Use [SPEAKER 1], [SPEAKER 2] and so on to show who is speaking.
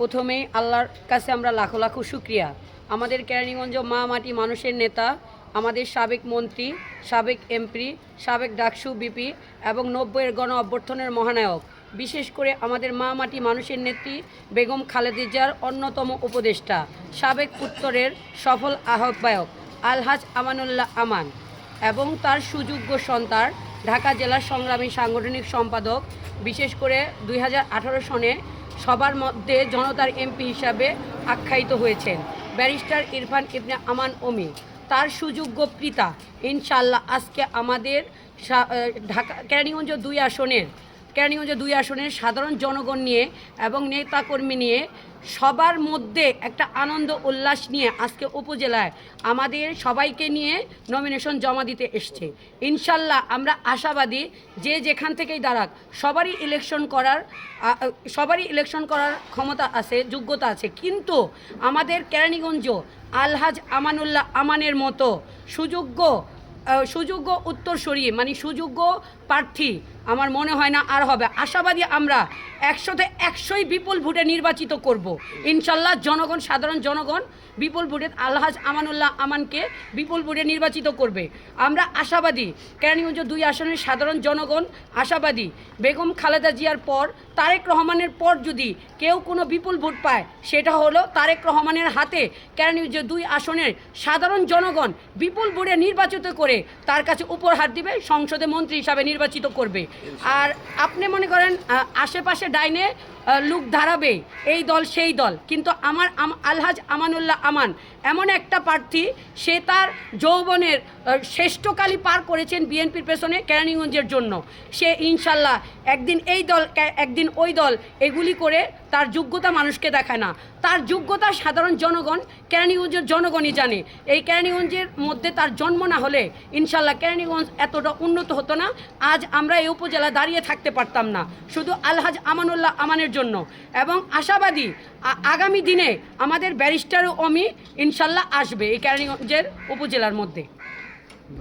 [SPEAKER 1] প্রথমেই আল্লাহর কাছে আমরা লাখো লাখো শুক্রিয়া। আমাদের কেরানীগঞ্জ মা মাটি মানুষের নেতা, আমাদের সাবেক মন্ত্রী, সাবেক এমপি, সাবেক ডাকসু বিপি এবং নব্বইয়ের গণ অভ্যর্থনের মহানায়ক। বিশেষ করে আমাদের মা মাটি মানুষের নেত্রী বেগম খালেদিজার অন্যতম উপদেষ্টা, সাবেক উত্তরের সফল আহ্বায়ক আলহাজ আমানুল্লাহ আমান এবং তার সুযোগ্য সন্তান ঢাকা জেলার সংগ্রামী সাংগঠনিক সম্পাদক। বিশেষ করে দুই হাজার আঠারো সনে সবার মধ্যে জনতার এমপি হিসাবে আখ্যায়িত হয়েছেন ব্যারিস্টার ইরফান ইবনে আমান ওমি। তার সুযোগ্য পিতা ইনশাল্লাহ আজকে আমাদের ঢাকা, কেরানীগঞ্জ দুই আসনের কেরানীগঞ্জ দুই আসনের সাধারণ জনগণ নিয়ে এবং নেতাকর্মী নিয়ে সবার মধ্যে একটা আনন্দ উল্লাস নিয়ে আজকে উপজেলায় আমাদের সবাইকে নিয়ে নমিনেশন জমা দিতে এসছে। ইনশাল্লাহ আমরা আশাবাদী যে যেখান থেকেই দাঁড়াক, সবারই ইলেকশন করার সবারই ইলেকশন করার ক্ষমতা আছে, যোগ্যতা আছে। কিন্তু আমাদের কেরানীগঞ্জ আলহাজ আমানুল্লাহ আমানের মতো সুযোগ্য সুযোগ্য উত্তরসূরি মানে সুযোগ্য প্রার্থী আমার মনে হয় না আর হবে। আশাবাদী আমরা একশোতে একশোই বিপুল ভোটে নির্বাচিত করব। ইনশাল্লাহ জনগণ, সাধারণ জনগণ বিপুল ভোটে আলহাজ আমানুল্লাহ আমানকে বিপুল ভোটে নির্বাচিত করবে। আমরা আশাবাদী, কেরানীগঞ্জ দুই আসনের সাধারণ জনগণ আশাবাদী। বেগম খালেদা জিয়ার পর, তারেক রহমানের পর যদি কেউ কোনো বিপুল ভোট পায়, সেটা হলো তারেক রহমানের হাতে কেরানীগঞ্জ দুই আসনের সাধারণ জনগণ বিপুল ভোটে নির্বাচিত করে তার কাছে উপহার দিবে, সংসদে মন্ত্রী হিসাবে নির্বাচিত করবে। আর আপনি মনে করেন আশেপাশে ডাইনে লোক দাঁড়াবে, এই দল, সেই দল। কিন্তু আমার আলহাজ আমানুল্লাহ আমান এমন একটা প্রার্থী, সে তার যৌবনের শ্রেষ্ঠকালই পার করেছেন বিএনপির পেছনে কেরানীগঞ্জের জন্য। সে ইনশাল্লাহ একদিন এই দল একদিন ওই দল এগুলি করে তার যোগ্যতা মানুষকে দেখায় না। তার যোগ্যতা সাধারণ জনগণ, কেরানীগঞ্জের জনগণই জানে। এই কেরানীগঞ্জের মধ্যে তার জন্ম না হলে ইনশাল্লাহ কেরানীগঞ্জ এতটা উন্নত হতো না। আজ আমরা এই উপজেলা দাঁড়িয়ে থাকতে পারতাম না। শুধু আলহাজ আমানুল্লাহ আমানের জন্য এবং আশাবাদী আগামী দিনে আমাদের ব্যারিস্টার অমি ইনশাল্লাহ আসবে এই কেরানীগঞ্জের উপজেলার মধ্যে।